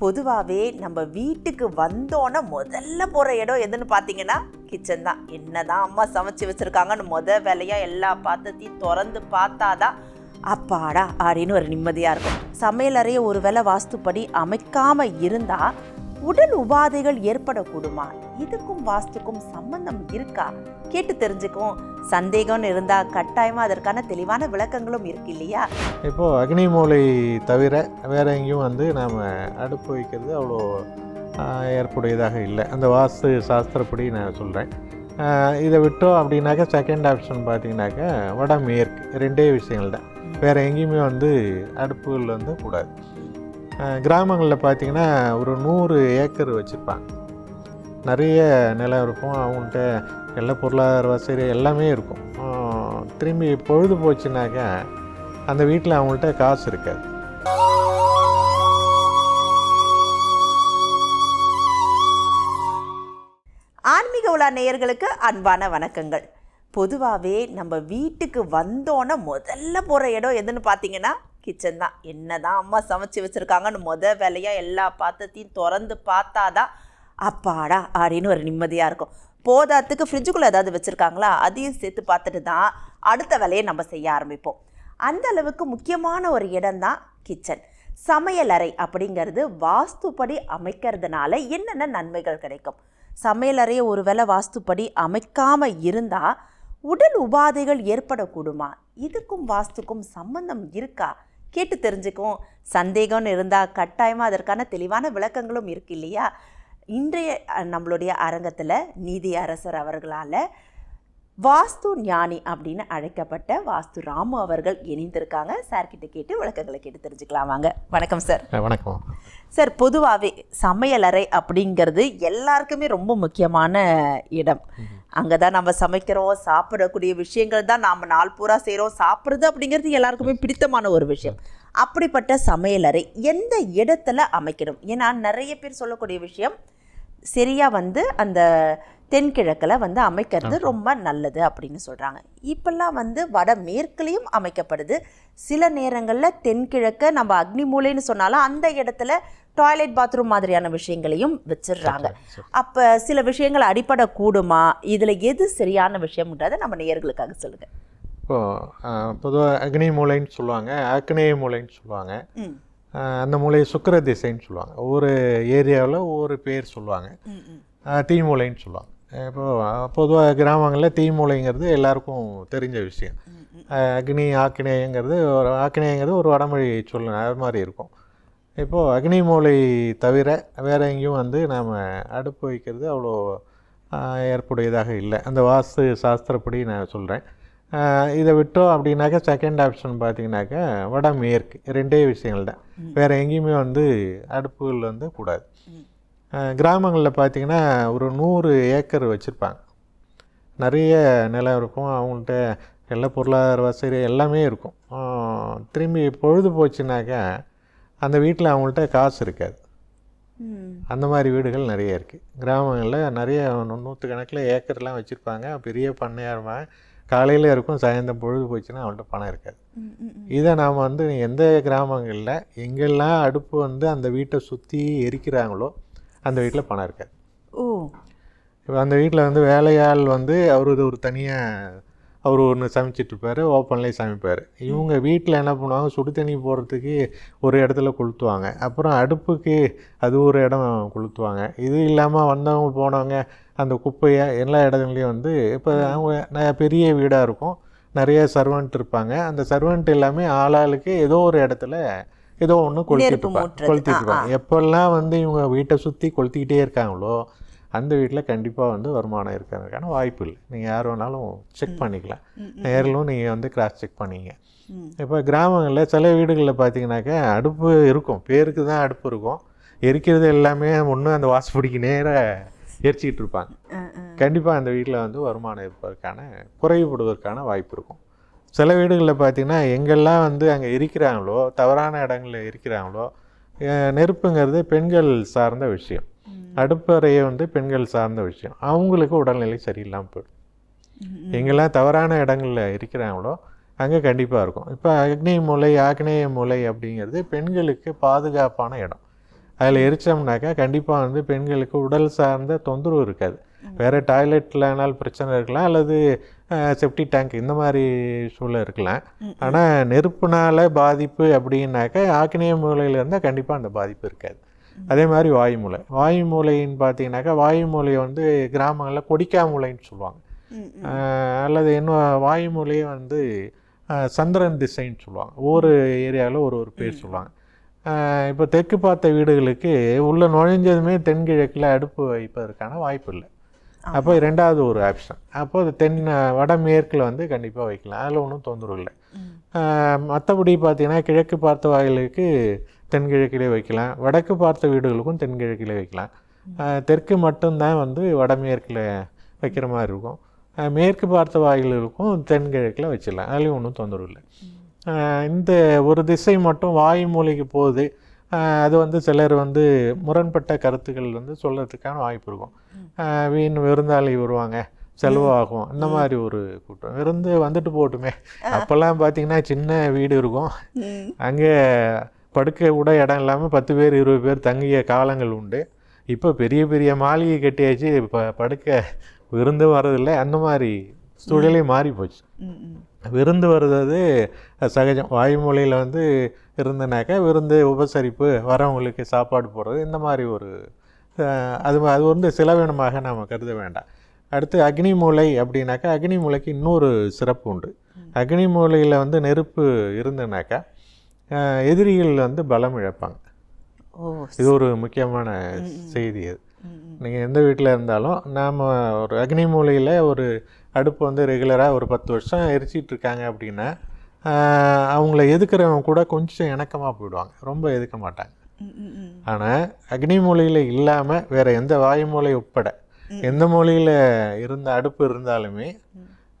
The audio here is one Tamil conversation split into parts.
பொதுவாகவே நம்ம வீட்டுக்கு வந்தோன்னே முதல்ல போகிற இடம் எதுன்னு பார்த்தீங்கன்னா கிச்சன் தான். என்னதான் அம்மா சமைச்சு வச்சுருக்காங்கன்னு முத வேலையாக எல்லா பாத்திரத்தையும் திறந்து பார்த்தாதான் அப்பாடா அப்படின்னு ஒரு நிம்மதியாக இருக்கும். சமையலறையை ஒரு வேலை வாஸ்துப்படி அமைக்காமல் இருந்தால் உடல் உபாதைகள் ஏற்படக்கூடுமா? இதுக்கும் வாஸ்துக்கும் சம்பந்தம் இருக்கா? கேட்டு தெரிஞ்சுக்கும் சந்தேகம்னு இருந்தால் கட்டாயமாக அதற்கான தெளிவான விளக்கங்களும் இருக்கு இல்லையா? இப்போது அக்னி மூலை தவிர வேறு எங்கேயும் வந்து நாம் அடுப்பு வைக்கிறது அவ்வளோ ஏற்புடையதாக இல்லை. அந்த வாஸ்து சாஸ்திரப்படி நான் சொல்கிறேன் இதை விட்டோம் அப்படின்னாக்கா செகண்ட் ஆப்ஷன் பார்த்தீங்கன்னாக்கா வடமேற்கு. ரெண்டே விஷயங்கள் தான். வேறு எங்கேயுமே வந்து அடுப்புகள் வந்து கூடாது. கிராமங்களில் பார்த்தீங்கன்னா ஒரு நூறு ஏக்கர் வச்சுருப்பாங்க. நிறைய நிலம் இருக்கும். அவங்கள்ட்ட எல்லா பொருளாதார வசதி எல்லாமே இருக்கும். திரும்பி பொழுது போச்சுனாக்கா அந்த வீட்டில் அவங்கள்ட்ட காசு இருக்காது. ஆன்மீக உலா நேயர்களுக்கு அன்பான வணக்கங்கள். பொதுவாகவே நம்ம வீட்டுக்கு வந்தோன்னே முதல்ல போகிற இடம் எதுன்னு பார்த்தீங்கன்னா கிச்சன் தான். என்ன தான் அம்மா சமைச்சு வச்சுருக்காங்கன்னு முத வேலையாக எல்லா பாத்திரத்தையும் திறந்து பார்த்தாதான் அப்பாடா அப்படின்னு ஒரு நிம்மதியாக இருக்கும். போதாத்துக்கு ஃப்ரிட்ஜுக்குள்ளே ஏதாவது வச்சுருக்காங்களா? அதையும் சேர்த்து பார்த்துட்டு தான் அடுத்த வேலையை நம்ம செய்ய ஆரம்பிப்போம். அந்த அளவுக்கு முக்கியமான ஒரு இடம்தான் கிச்சன் சமையலறை அப்படிங்கிறது வாஸ்துப்படி அமைக்கிறதுனால என்னென்ன நன்மைகள் கிடைக்கும்? சமையலறையை ஒருவேளை வாஸ்துப்படி அமைக்காமல் இருந்தால் உடல் உபாதைகள் ஏற்படக்கூடுமா? இதுக்கும் வாஸ்துக்கும் சம்பந்தம் இருக்கா? கேட்டு தெரிஞ்சுக்கும் சந்தேகம்னு இருந்தால் கட்டாயமாக அதற்கான தெளிவான விளக்கங்களும் இருக்கு இல்லையா? இன்றைய நம்மளுடைய அரங்கத்தில் நீதி அரசர் அவர்களால் வாஸ்து ஞானி அப்படின்னு அழைக்கப்பட்ட வாஸ்து ராமு அவர்கள் இணைந்திருக்காங்க. சார் கிட்ட கேட்டு விளக்கங்களை கேட்டு தெரிஞ்சுக்கலாம். வாங்க. வணக்கம் சார் வணக்கம். சார் பொதுவாகவே சமையலறை அப்படிங்கிறது எல்லாருக்குமே ரொம்ப முக்கியமான இடம். அங்கே தான் நம்ம சமைக்கிறோம் சாப்பிடக்கூடிய விஷயங்கள் தான் நாம் நாள் பூரா செய்கிறோம் சாப்பிட்றது அப்படிங்கிறது எல்லாருக்குமே பிடித்தமான ஒரு விஷயம். அப்படிப்பட்ட சமையலறை எந்த இடத்துல அமைக்கணும்? ஏன்னா நிறைய பேர் சொல்லக்கூடிய விஷயம் சரியாக வந்து அந்த தென்கிழக்கில் வந்து அமைக்கிறது ரொம்ப நல்லது அப்படின்னு சொல்கிறாங்க இப்போல்லாம் வந்து வட மேற்குலேயும் அமைக்கப்படுது. சில நேரங்களில் தென்கிழக்க நம்ம அக்னி மூலைன்னு சொன்னாலும் அந்த இடத்துல டாய்லெட் பாத்ரூம் மாதிரியான விஷயங்களையும் வச்சிடுறாங்க. அப்போ சில விஷயங்கள் அடிப்படை கூடுமா இதில் எது சரியான விஷயம்ன்றதை நம்ம நேயர்களுக்காக சொல்லுங்கள் இப்போது பொதுவாக அக்னி மூலைன்னு சொல்லுவாங்க ஆக்னேய மூலைன்னு சொல்லுவாங்க. அந்த மூலையை சுக்கிர திசைன்னு சொல்லுவாங்க. ஒவ்வொரு ஏரியாவில் ஒவ்வொரு பேர் சொல்லுவாங்க. தீமூலைன்னு தீ மூலைன்னு சொல்லுவாங்க இப்போது பொதுவாக கிராமங்களில் தீமூலைங்கிறது எல்லாருக்கும் தெரிஞ்ச விஷயம். அக்னி ஆக்கினேயங்கிறது ஒரு ஆக்கினேயங்கிறது ஒரு வடமொழி சொல்லு அது மாதிரி இருக்கும். இப்போது அக்னி மூலை தவிர வேறு எங்கேயும் வந்து நாம் அடுப்பு வைக்கிறது அவ்வளோ ஏற்புடையதாக இல்லை. அந்த வாஸ்து சாஸ்திரப்படி நான் சொல்கிறேன் இதை விட்டோம் அப்படின்னாக்கா செகண்ட் ஆப்ஷன் பார்த்தீங்கன்னாக்கா வடமேற்கு. ரெண்டே விஷயங்கள் தான். வேறு எங்கேயுமே வந்து அடுப்புகள் வந்து கூடாது. கிராமங்களில் பார்த்தீங்கன்னா ஒரு நூறு ஏக்கர் வச்சுருப்பாங்க. நிறைய நிலம் இருக்கும். அவங்கள்ட்ட எல்லா பொருளாதார வசதி எல்லாமே இருக்கும். திரும்பி பொழுது போச்சுனாக்கா அந்த வீட்டில் அவங்கள்ட்ட காசு இருக்காது. அந்த மாதிரி வீடுகள் நிறைய இருக்குது கிராமங்களில் நிறைய நூ- நூற்றுக்கணக்கில் ஏக்கர்லாம் வச்சுருப்பாங்க. பெரிய பண்ணையாருமா காலையில் இருக்கும் சாயந்தரம் பொழுது போச்சுன்னா அவங்கள்ட்ட பணம் இருக்காது. இதை நாம் வந்து எந்த கிராமங்களில் எங்கெல்லாம் அடுப்பு வந்து அந்த வீட்டை சுற்றி எரிக்கிறாங்களோ அந்த வீட்டில் பணம் இருக்காது. ஓ. இப்போ அந்த வீட்டில் வந்து வேலையாள் வந்து அவர் ஒரு தனியாக அவர் ஒன்று சமைச்சிட்ருப்பார் ஓப்பன்லேயே சமைப்பார். இவங்க வீட்டில் என்ன பண்ணுவாங்க சுடு தண்ணி போடுறதுக்கு ஒரு இடத்துல கொளுத்துவாங்க. அப்புறம் அடுப்புக்கு அது ஒரு இடம் கொளுத்துவாங்க. இது இல்லாமல் வந்தவங்க போனவங்க அந்த குப்பையை எல்லா இடத்துலையும் வந்து இப்போ அவங்க பெரிய வீடாக இருக்கும். நிறைய சர்வெண்ட் இருப்பாங்க. அந்த சர்வெண்ட் எல்லாமே ஆளாளுக்கு ஏதோ ஒரு இடத்துல ஏதோ ஒன்று கொளுத்திட்டு. கொளுத்திட்டு எப்பெல்லாம் வந்து இவங்க வீட்டை சுற்றி கொளுத்திக்கிட்டே இருக்காங்களோ அந்த வீட்டில் கண்டிப்பாக வந்து வருமானம் இருக்கிறதுக்கான வாய்ப்பு இல்லை. நீங்கள் யார் வேணாலும் செக் பண்ணிக்கலாம். நேரிலும் நீங்கள் வந்து கிராஸ் செக் பண்ணீங்க. இப்போ கிராமங்களில் சில வீடுகளில் பார்த்தீங்கன்னாக்கா அடுப்பு இருக்கும். பேருக்கு தான் அடுப்பு இருக்கும். எரிக்கிறது எல்லாமே ஒன்று அந்த வாசப்படிக்கு நேராக எரிச்சிக்கிட்டு இருப்பாங்க. கண்டிப்பாக அந்த வீட்டில் வந்து வருமானம் இருப்பதற்கான குறைவுபடுவதற்கான வாய்ப்பு இருக்கும். சில வீடுகளில் பார்த்தீங்கன்னா எங்கெல்லாம் வந்து அங்கே இருக்கிறாங்களோ தவறான இடங்களில் இருக்கிறாங்களோ நெருப்புங்கிறது பெண்கள் சார்ந்த விஷயம். அடுப்பறையை வந்து பெண்கள் சார்ந்த விஷயம். அவங்களுக்கு உடல்நிலை சரியில்லாமல் போயிடும். எங்கெல்லாம் தவறான இடங்களில் இருக்கிறாங்களோ அங்கே கண்டிப்பாக இருக்கும். இப்போ அக்னி மூலை ஆக்னேய மூலை அப்படிங்கிறது பெண்களுக்கு பாதுகாப்பான இடம். அதில் எரிச்சோம்னாக்கா கண்டிப்பாக வந்து பெண்களுக்கு உடல் சார்ந்த தொந்தரவு இருக்காது. வேறு டாய்லெட்லனாலும் பிரச்சனை இருக்கலாம் அல்லது செப்டி டேங்க் இந்த மாதிரி சூழல் இருக்கலாம். ஆனால் நெருப்புனால பாதிப்பு அப்படின்னாக்கா ஆக்கினிய மூலையில் இருந்தால் கண்டிப்பாக அந்த பாதிப்பு இருக்காது. அதே மாதிரி வாயு மூலை வாயு மூலைன்னு பார்த்தீங்கன்னாக்கா வாயு மூலையை வந்து கிராமங்களில் கொடிக்கா மூலைன்னு சொல்லுவாங்க அல்லது இன்னும் வாயு மூலையை வந்து சந்திரன் திசைன்னு சொல்லுவாங்க. ஒவ்வொரு ஏரியாவில் ஒரு ஒரு பேர் சொல்லுவாங்க. இப்போ தெற்கு பார்த்த வீடுகளுக்கு உள்ளே நுழைஞ்சதுமே தென்கிழக்கில் அடுப்பு வைப்பதற்கான வாய்ப்பு இல்லை. அப்போ ரெண்டாவது ஒரு ஆப்ஷன் அப்போ அது தென் வடமேற்கில் வந்து கண்டிப்பாக வைக்கலாம். அதில் ஒன்றும் தொந்தரவு இல்லை. மற்றபடி பார்த்தீங்கன்னா கிழக்கு பார்த்த வாயிலுக்கு தென்கிழக்கிலே வைக்கலாம். வடக்கு பார்த்த வீடுகளுக்கும் தென்கிழக்கிலே வைக்கலாம். தெற்கு மட்டும்தான் வந்து வடமேற்கில் வைக்கிற மாதிரி இருக்கும். மேற்கு பார்த்த வாயில்களுக்கும் தென்கிழக்கில் வச்சிடலாம். அதுலேயும் ஒன்றும் தொந்தரவு இல்லை. இந்த ஒரு திசை மட்டும் வாயு மூலைக்கு போகுது. அது வந்து சிலர் வந்து முரண்பட்ட கருத்துக்கள் வந்து சொல்கிறதுக்கான வாய்ப்பு இருக்கும். வீண் விருந்தாளி வருவாங்க செலவாகும் இந்த மாதிரி ஒரு கூட்டம். விருந்து வந்துட்டு போகட்டுமே அப்போல்லாம் பார்த்தீங்கன்னா சின்ன வீடு இருக்கும். அங்கே படுக்க கூட இடம் இல்லாமல் பத்து பேர் இருபது பேர் தங்கிய காலங்கள் உண்டு. இப்போ பெரிய பெரிய மாளிகை கட்டியாச்சு. இப்போ படுக்க விருந்து வர்றதில்லை. அந்த மாதிரி சூழலே மாறி போச்சு. விருந்து வருது சகஜம். வாயுமொழியில் வந்து இருந்துனாக்கா விருந்து உபசரிப்பு வரவங்களுக்கு சாப்பாடு போடுறது இந்த மாதிரி ஒரு அது அது வந்து செலவினமாக நாம் கருத வேண்டாம். அடுத்து அக்னி மூலை அப்படின்னாக்கா அக்னி மூலைக்கு இன்னொரு சிறப்பு உண்டு. அக்னி மூலையில் வந்து நெருப்பு இருந்துனாக்கா எதிரிகள் வந்து பலம் இழப்பாங்க. இது ஒரு முக்கியமான செய்தி அது. நீங்கள் எந்த வீட்டில் இருந்தாலும் நாம் ஒரு அக்னி மூலையில் ஒரு அடுப்பு வந்து ரெகுலராக ஒரு பத்து வருஷம் எரிச்சிட்டு இருக்காங்க அப்படின்னா அவங்கள எதுக்குறவங்க கூட கொஞ்சம் இணக்கமாக போயிடுவாங்க. ரொம்ப எதுக்க மாட்டாங்க. ஆனால் அக்னி மூலையில் இல்லாமல் வேறு எந்த வாயு மூலை உட்பட எந்த மூலையில் இருந்த அடுப்பு இருந்தாலுமே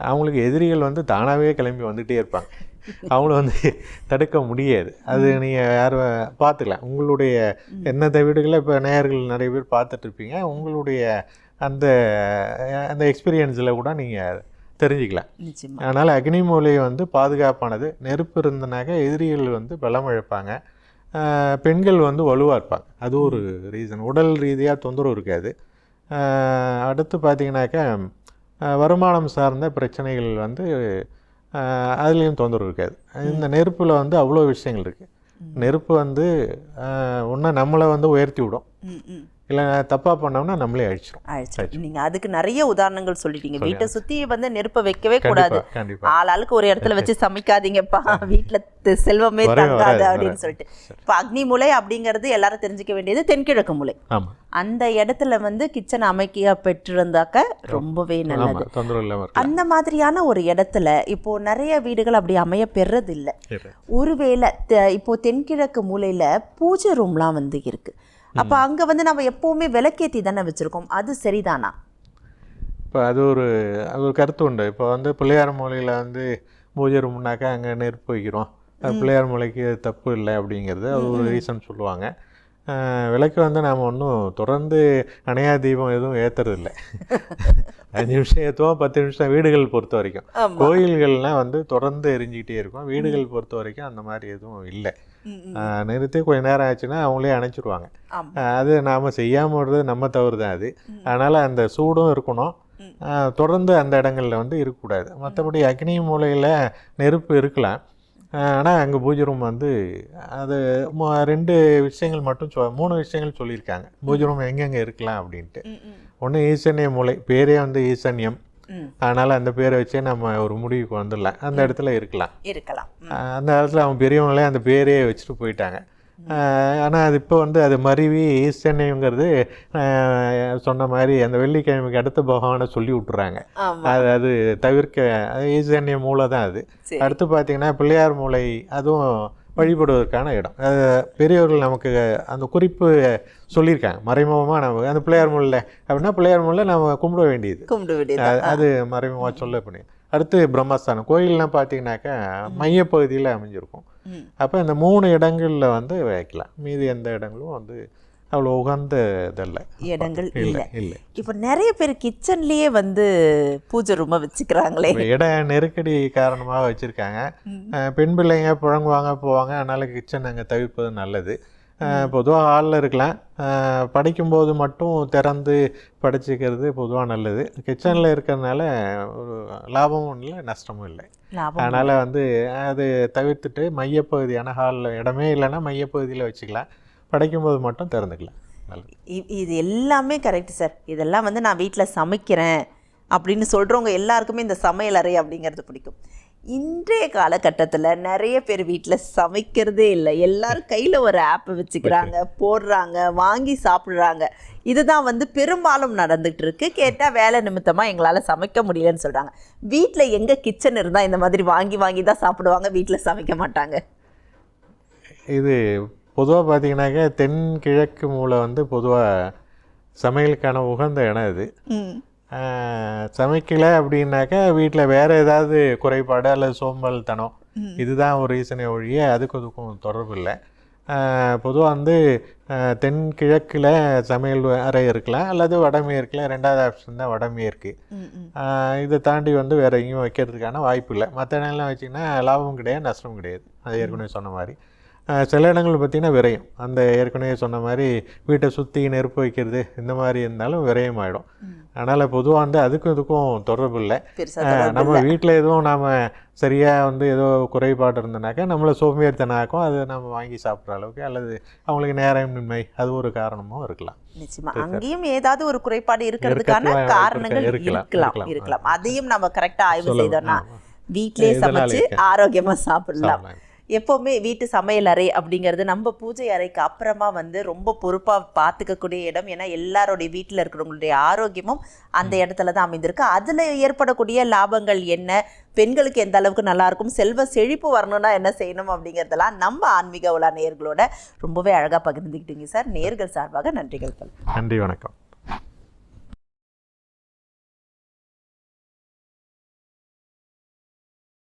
அவங்களுக்கு எதிரிகள் வந்து தானாகவே கிளம்பி வந்துகிட்டே இருப்பாங்க. அவங்கள வந்து தடுக்க முடியாது. அது நீங்கள் யாரும் பார்த்துக்கலாம் உங்களுடைய எந்தெந்த வீடுகளில் இப்போ நேயர்கள் நிறைய பேர் பார்த்துட்டு இருப்பீங்க உங்களுடைய அந்த அந்த எக்ஸ்பீரியன்ஸில் கூட நீங்கள் தெரிஞ்சுக்கலாம் அதனால் அக்னி மூலை வந்து பாதுகாப்பானது. நெருப்பு இருந்தனாக்க எதிரிகள் வந்து பலம் இழப்பாங்க. ஆஹ் பெண்கள் வந்து வலுவாக இருப்பாங்க. அது ஒரு ரீசன் உடல் ரீதியாக தொந்தரவு இருக்காது. அடுத்து பார்த்தீங்கன்னாக்கா ஆஹ் வருமானம் சார்ந்த பிரச்சனைகள் வந்து அதுலேயும் தொந்தரவு இருக்காது. இந்த நெருப்பில் வந்து அவ்வளோ விஷயங்கள் இருக்குது நெருப்பு வந்து ஒன்று நம்மளை வந்து உயர்த்தி விடும். இல்லை தப்பாக பண்ணோம்னா நம்மளே அழிச்சிரும். ஆயிடுச்சு நீங்க அதுக்கு நிறைய உதாரணங்கள் சொல்லிட்டீங்க. வீட்டை சுத்தி வந்து நெருப்பை வைக்கவே கூடாது. ஆள் ஆளுக்கு ஒரு இடத்துல வச்சு சமைக்காதீங்கப்பா. வீட்டுல செல்வமே தங்காது அப்படின்னு. சொல்லிட்டு. இப்ப அக்னி மூலை அப்படிங்கிறது எல்லாரும் தெரிஞ்சுக்க வேண்டியது தென்கிழக்கு மூலை அந்த இடத்துல வந்து கிச்சன் அமைக்கியா பெற்றிருந்தாக்க ரொம்பவே நல்லது. அந்த மாதிரியான ஒரு இடத்துல இப்போ நிறைய வீடுகள் அப்படி அமைய பெறது இல்ல சரி. ஒருவேளை இப்போ தென்கிழக்கு மூலையில பூஜை ரூம்லாம் வந்து இருக்கு. அப்ப அங்க வந்து நம்ம எப்பவுமே விளக்கேத்தி தானே வச்சிருக்கோம். அது சரிதானா? இப்போ அது ஒரு அது ஒரு கருத்து உண்டு. இப்போ வந்து பிள்ளையார் மூலையில் வந்து பூஜை ரூம்னாக்கா அங்கே நெருப்பு வைக்கிறோம் பிள்ளையார் மூலைக்கு அது தப்பு இல்லை அப்படிங்கிறது அது ஒரு ரீசன் சொல்லுவாங்க. விளக்கு வந்து நாம் ஒன்றும் தொடர்ந்து அணையா தீபம் எதுவும் ஏற்றுறதில்ல அஞ்சு நிமிஷம் ஏற்றுவோம் பத்து நிமிஷம் வீடுகள் பொறுத்த வரைக்கும். கோயில்கள்லாம் வந்து தொடர்ந்து எரிஞ்சிக்கிட்டே இருக்கும். வீடுகள் பொறுத்த வரைக்கும் அந்த மாதிரி எதுவும் இல்லை. நிறுத்தி கொஞ்ச நேரம் ஆச்சுன்னா அவங்களே ஆஹ் அது நாம் செய்யாமல் விடுறது நம்ம தவறு தான் அது அதனால் அந்த சூடும் இருக்கணும். தொடர்ந்து அந்த இடங்களில் வந்து இருக்கக்கூடாது. மற்றபடி அக்னி மூலையில் நெருப்பு இருக்கலாம். ஆனால் அங்கே பூஜை ரூம் வந்து அது ரெண்டு விஷயங்கள் மட்டும் சொ மூணு விஷயங்கள் சொல்லியிருக்காங்க. பூஜை ரூம் எங்கெங்கே இருக்கலாம் அப்படின்ட்டு. ஒன்று ஈசன்ய மூலை பேரே வந்து ஈசன்யம். அதனால் அந்த பேரை வச்சே நம்ம ஒரு முடிவுக்கு வந்துடலாம். அந்த இடத்துல இருக்கலாம். இருக்கலாம். அந்த காலத்தில் அவங்க பெரியவங்களே அந்த பேரே வச்சுட்டு போயிட்டாங்க. ஆனால் அது இப்போ வந்து அது மருவி ஈஸ்டர்னைங்கிறது சொன்ன மாதிரி அந்த வெள்ளிக்கிழமைக்கு அடுத்த பகவானை சொல்லி விட்டுறாங்க. அது அது தவிர்க்க அது ஈஸ்டர்னிய மூலை தான் அது. அடுத்து பார்த்தீங்கன்னா பிள்ளையார் மூலை அதுவும் வழிபடுவதற்கான இடம். அது பெரியவர்கள் நமக்கு அந்த குறிப்பு சொல்லியிருக்காங்க. மறைமுகமாக நமக்கு அந்த பிள்ளையார் மூலையில் அப்படின்னா பிள்ளையார் மூலையில் நம்ம கும்பிட வேண்டியது. கும்பிடு விடு அது- மறைமுகமாக சொல்ல முடியும் அடுத்து பிரம்மஸ்தானம். கோயில்லாம் பார்த்தீங்கன்னாக்கா மையப்பகுதியில் அமைஞ்சிருக்கும். அப்போ இந்த மூணு இடங்களில் வந்து வைக்கலாம். மீதி எந்த இடங்களும் வந்து அவ்வளோ உகந்த இதல்ல. இடங்கள் இல்லை. இல்ல இப்போ நிறைய பேர் கிச்சன்லயே வந்து பூஜை ரூமை வச்சுக்கிறாங்களே. இப்போ இட நெருக்கடி காரணமாக வச்சுருக்காங்க. பெண் பிள்ளைங்க புழங்குவாங்க போவாங்க. அதனால் கிச்சன் அங்கே தவிர்ப்பது நல்லது. பொதுவாக ஹாலில் இருக்கலாம். படிக்கும்போது மட்டும் திறந்து படிச்சுக்கிறது பொதுவாக நல்லது. கிச்சனில் இருக்கிறதுனால ஒரு லாபமும் இல்லை நஷ்டமும் இல்லை. அதனால் வந்து அது தவிர்த்துட்டு மையப்பகுதியான ஹாலில் இடமே இல்லைன்னா மையப்பகுதியில் வச்சுக்கலாம். படிக்கும்போது மட்டும் திறந்துக்கலாம் இது எல்லாமே கரெக்ட் சார் இதெல்லாம் வந்து நான் வீட்டில் சமைக்கிறேன் அப்படின்னு சொல்கிறவங்க எல்லாருக்குமே இந்த சமையல் அறை அப்படிங்கிறது பிடிக்கும். இன்றைய காலகட்டத்தில் நிறைய பேர் வீட்டில் சமைக்கிறதே இல்லை. எல்லாரும் கையில் ஒரு ஆப்பை வச்சுக்கிறாங்க போடுறாங்க வாங்கி சாப்பிட்றாங்க. இதுதான் வந்து பெரும்பாலும் நடந்துகிட்டு இருக்கு. கேட்டால் வேலை நிமித்தமாக எங்களால் சமைக்க முடியலன்னு சொல்கிறாங்க வீட்டில் எங்கே கிச்சன் இருந்தால் இந்த மாதிரி வாங்கி வாங்கி தான் சாப்பிடுவாங்க. வீட்டில் சமைக்க மாட்டாங்க. இது பொதுவாக பார்த்தீங்கன்னாக்கா தென் கிழக்கு மூலை வந்து பொதுவாக சமையலுக்கான உகந்த இடம் இது. சமைக்கலை அப்படின்னாக்கா வீட்டில் வேறு ஏதாவது குறைபாடு அல்லது சோம்பல்தனம். இதுதான் ஒரு ரீசனே ஒழிய அதுக்கும் இதுக்கும் தொடர்பு இல்லை. பொதுவாக வந்து ஆஹ் தென் கிழக்கில் சமையல் அறை இருக்கலாம் அல்லது வடமேற்கில் ரெண்டாவது ஆப்ஷன் தான் வடமேற்கு இதை தாண்டி வந்து வேறு எங்கேயும் வைக்கிறதுக்கான வாய்ப்பு இல்லை. மற்ற இடங்கள்லாம் வச்சிங்கன்னா லாபமும் கிடையாது நஷ்டமும் கிடையாது. அது ஏற்கனவே சொன்ன மாதிரி. சில இடங்கள் பார்த்திங்கன்னா விரயம். அந்த ஏற்கனவே சொன்ன மாதிரி வீட்டை சுற்றி நெருப்பு வைக்கிறது இந்த மாதிரி இருந்தாலும் விரயம் ஆகிடும் அதனால் பொதுவாக வந்து அதுக்கும் இதுக்கும் தொடர்பு இல்லை. நம்ம வீட்டில் எதுவும் நாம் சரியாக வந்து ஏதோ குறைபாடு இருந்தனாக்கா நம்மளை சோம்பேறித்தனாக்கும் அதை நம்ம வாங்கி சாப்பிட்ற அளவுக்கு அல்லது அவங்களுக்கு நேரமின்மை அது ஒரு காரணமும் இருக்கலாம். நிச்சயமா. அங்கேயும் ஏதாவது ஒரு குறைபாடு இருக்கிறதுக்கான காரணங்கள் இருக்கலாம், இருக்கலாம் அதையும் நம்ம கரெக்டா ஆய்வு. செய்தோம்னா. வீட்டிலே சமைச்சு இருக்கு. ஆரோக்கியமா சாப்பிடலாம். சாப்பிடலாம். எப்போவுமே வீட்டு சமையல் அறை அப்படிங்கிறது நம்ம பூஜை அறைக்கு அப்புறமா வந்து ரொம்ப பொறுப்பாக பார்த்துக்கக்கூடிய இடம். ஏன்னா எல்லாருடைய வீட்டில் இருக்கிறவங்களுடைய ஆரோக்கியமும் அந்த இடத்துல தான் அமைந்திருக்கு. அதில் ஏற்படக்கூடிய லாபங்கள் என்ன? பெண்களுக்கு எந்த அளவுக்கு நல்லா இருக்கும்? செல்வ செழிப்பு வரணும்னா என்ன செய்யணும் அப்படிங்கிறதெல்லாம் நம்ம ஆன்மீக உலா நேர்களோட ரொம்பவே அழகாக பகிர்ந்துக்கிட்டீங்க சார். நேர்கள் சார்பாக நன்றிகள் நன்றி வணக்கம்.